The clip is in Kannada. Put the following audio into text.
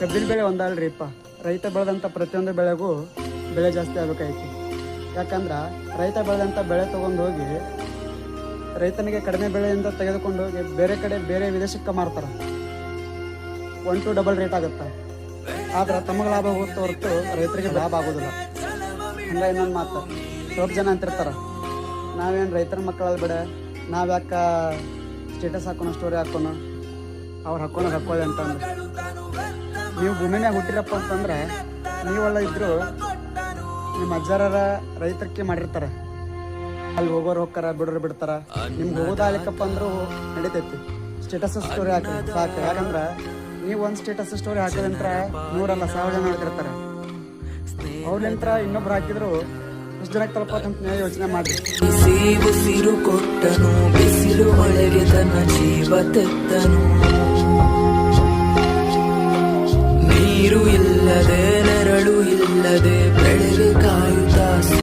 ಕಬ್ಬಿನ ಬೆಳೆ ಒಂದಲ್ರಿಪ್ಪ ರೈತ ಬೆಳೆದಂಥ ಪ್ರತಿಯೊಂದು ಬೆಳೆಗೂ ಬೆಳೆ ಜಾಸ್ತಿ ಆಗಬೇಕಾಯ್ತು. ಯಾಕಂದ್ರೆ ರೈತ ಬೆಳೆದಂಥ ಬೆಳೆ ತೊಗೊಂಡು ಹೋಗಿ ರೈತನಿಗೆ ಕಡಿಮೆ ಬೆಳೆಯಿಂದ ತೆಗೆದುಕೊಂಡು ಹೋಗಿ ಬೇರೆ ಕಡೆ ಬೇರೆ ವಿದೇಶಕ್ಕೆ ಮಾರ್ತಾರೆ. ಒನ್ ಟು ಡಬಲ್ ರೇಟ್ ಆಗುತ್ತೆ? ಆದ್ರೆ ತಮಗೆ ಲಾಭ ಹೋಗುತ್ತೆ ಹೊರತು ರೈತರಿಗೆ ಲಾಭ ಆಗೋದಿಲ್ಲ. ಹಂಗ ಇನ್ನೊಂದು ಮಾತು. ಸ್ವಲ್ಪ ಜನ ಅಂತಿರ್ತಾರೆ. ನಾವೇನು ರೈತರ ಮಕ್ಕಳಲ್ಲಿ ಬಿಡ. ನಾವ್ಯಾಕ ಸ್ಟೇಟಸ್ ಹಾಕೋಣ ಸ್ಟೋರಿ ಹಾಕೋಣ. ಅವ್ರು ಹಾಕೋಣ ಹಾಕೋದೆ ಅಂತಂದ್ರೆ. ಭೂಮಿನಾಗ ಹುಟ್ಟಿರಪ್ಪ ಅಂತಂದ್ರೆ ನೀವೆಲ್ಲ ಇದ್ರು ನಿಮ್ಮ ಅಜ್ಜಾರರ ರೈತರಿಗೆ ಮಾಡಿರ್ತಾರೆ. ಅಲ್ಲಿ ಹೋಗೋರು ಹೋಗ್ತಾರ, ಬಿಡೋರು ಬಿಡ್ತಾರ. ನಿಮ್ಗೆ ಹೋಗೋದಾಗಲಿಕ್ಕಪ್ಪ ಅಂದ್ರೂ ನಡೀತೈತಿ. ಸ್ಟೇಟಸ್ ಸ್ಟೋರಿ ಹಾಕಿ ಸಾಕು. ಯಾಕಂದ್ರೆ ನೀವು ಒಂದು ಸ್ಟೇಟಸ್ ಸ್ಟೋರಿ ಹಾಕಿದಂತ್ರ ನೂರಲ್ಲ ಸಾವಿರ ಜನ ಹಾಕಿರ್ತಾರೆ ಅವ್ರಿಂತ್ರ ಇನ್ನೊಬ್ರು ಹಾಕಿದ್ರು ಎಷ್ಟು ಜನಕ್ಕೆ ತಲುಪತ್ತಂತ ನೀವು ಯೋಚನೆ ಮಾಡಿ ಬಿಸಿ ಕೊಟ್ಟನು, ಬಿಸಿಲು ಒಳಗೆ ತನ್ನ ಜೀವ ತೆತ್ತನು.